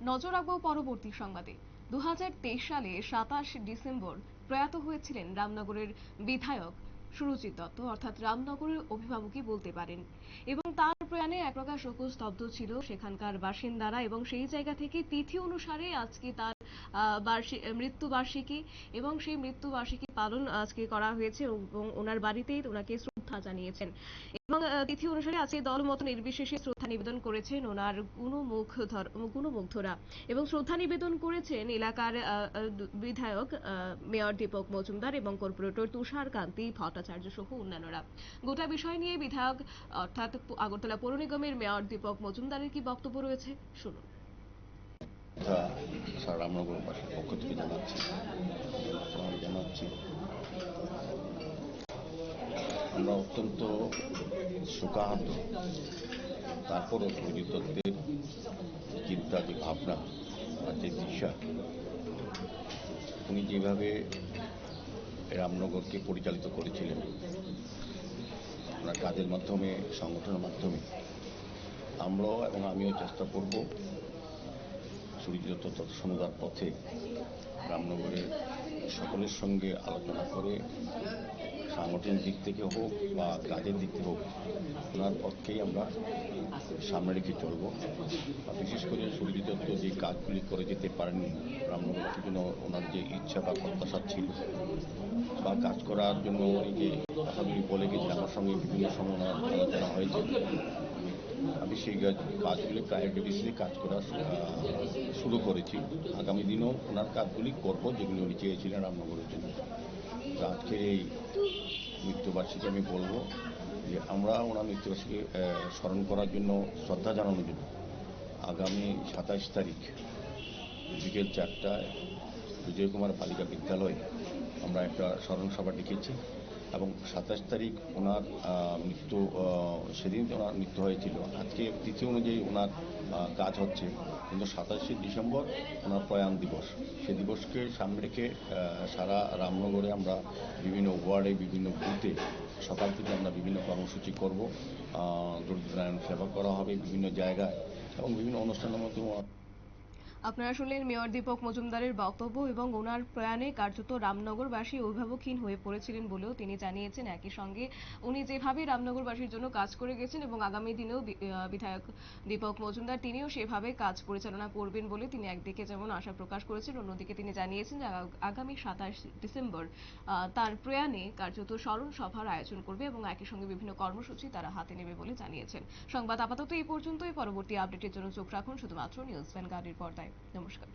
নজর রাখব পরবর্তী সংবাদে। দু হাজার তেইশ সালে সাতাশ ডিসেম্বর প্রয়াত হয়েছিলেন রামনগরের বিধায়ক সুরজিৎ দত্ত, অর্থাৎ রামনগরের অভিভাবকই বলতে পারেন। এবং তার প্রয়াণে এক প্রকার শোকস্তব্ধ ছিল সেখানকার বাসিন্দারা এবং সেই জায়গা থেকে তিথি অনুসারে আজকে তার বার্ষিকী এবং সেই মৃত্যু বার্ষিকী পালন আজকে করা হয়েছে এবং ওনার বাড়িতেই ওনাকে শ্রদ্ধা জানিয়েছেন। এবং তিথি অনুসারে আজকে দলমত নির্বিশেষে শ্রদ্ধা নিবেদন করেছেন ওনার গুণমুখধর গুণমুগ্ধরা এবং শ্রদ্ধা নিবেদন করেছেন এলাকার বিধায়ক মেয়র দীপক মজুমদার এবং কর্পোরেটর তুষার কান্তি ভট্টাচার্য সহ অন্যান্যরা। গোটা বিষয় নিয়ে বিধায়ক, অর্থাৎ আগরতলা পৌর নিগমের মেয়র দীপক মজুমদারের কি বক্তব্য রয়েছে? শুনুন। কথা স্যার রামনগরবাসীর পক্ষ থেকে জানাচ্ছি। জানাচ্ছি। আমরা অত্যন্ত শোকাহত, তারপরও সুজিত দত্তের চিন্তা, যে ভাবনা যে দিশা, উনি যেভাবে রামনগরকে পরিচালিত করেছিলেন ওনার কাজের মাধ্যমে, সংগঠনের মাধ্যমে, আমরাও এবং আমিও চেষ্টা করব সুরিজিত দর্শনদার পথে রামনগরে সকলের সঙ্গে আলোচনা করে সাংগঠনিক দিক থেকে হোক বা কাজের দিক থেকে হোক ওনার পথকেই আমরা সামনে রেখে চলব। বিশেষ করে সুরিজিত দত্ত যে কাজগুলি করে যেতে পারেনি রামনগরবাসীর জন্য ওনার যে ইচ্ছা বা প্রত্যাশা ছিল বা কাজ করার জন্য উনি যে কথাগুলি বলে গেছেন, আমার সঙ্গে বিভিন্ন সময় আলোচনা হয়েছে। আমি সেই কাজ- কাজগুলি প্রায়োরিটি বেসিসে কাজ করা শুরু করেছি। আগামী দিনেও ওনার কাজগুলি করব, যেগুলি উনি চেয়েছিলেন রামনগরের জন্য। তো আজকের এই মৃত্যুবার্ষিকী আমি বলব যে আমরা ওনার মৃত্যুবার্ষিকী স্মরণ করার জন্য শ্রদ্ধা জানানোর জন্য আগামী সাতাশ তারিখ, বিকেল চারটায় বিজয় কুমার বালিকা বিদ্যালয়ে আমরা একটা স্মরণ সভা ডেকেছি। এবং সাতাশ তারিখ ওনার মৃত্যু সেদিন ওনার মৃত্যু হয়েছিল। আজকে তিথি অনুযায়ী ওনার কাজ হচ্ছে। কিন্তু সাতাশে ডিসেম্বর ওনার প্রয়াণ দিবস। সে দিবসকে সামনে রেখে সারা রামনগরে আমরা বিভিন্ন ওয়ার্ডে, বিভিন্ন বুথে সকাল থেকে আমরা বিভিন্ন কর্মসূচি করব। দরিদ্রায়ণ সেবা করা হবে বিভিন্ন জায়গায় এবং বিভিন্ন অনুষ্ঠানের মাধ্যমে আপনারা শুনলেন মেয়র দীপক মজুমদারের বক্তব্য এবং ওনার প্রয়াণে কার্যত রামনগরবাসী অভিভাবকহীন হয়ে পড়েছিলেন বলেও তিনি জানিয়েছেন। একই সঙ্গে উনি যেভাবে রামনগরবাসীর জন্য কাজ করে গেছেন এবং আগামী দিনেও বিধায়ক দীপক মজুমদার তিনিও সেভাবে কাজ পরিচালনা করবেন বলে তিনি একদিকে যেমন আশা প্রকাশ করেছেন, অন্যদিকে তিনি জানিয়েছেন আগামী সাতাশ ডিসেম্বর তার প্রয়াণে কার্যত স্মরণ সভার আয়োজন করবে এবং একই সঙ্গে বিভিন্ন কর্মসূচি তারা হাতে নেবে বলে জানিয়েছেন। সংবাদ আপাতত এই পর্যন্তই। পরবর্তী আপডেটের জন্য চোখ রাখুন। শুধুমাত্র নিউজ ভ্যানগার্ডের পর্দায়। নমস্কার।